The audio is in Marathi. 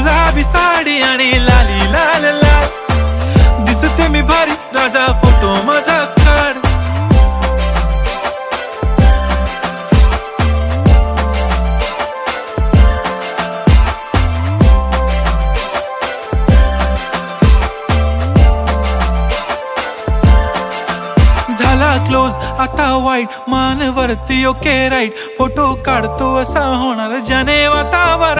गुलाबी साडी आणि लाली लाल लाल. दिसते मी भारी राजा फोटो माझा काढ. झाला क्लोज आता वाईट मान वरती ओके राईट फोटो काढतो असा होणार जने वातावरण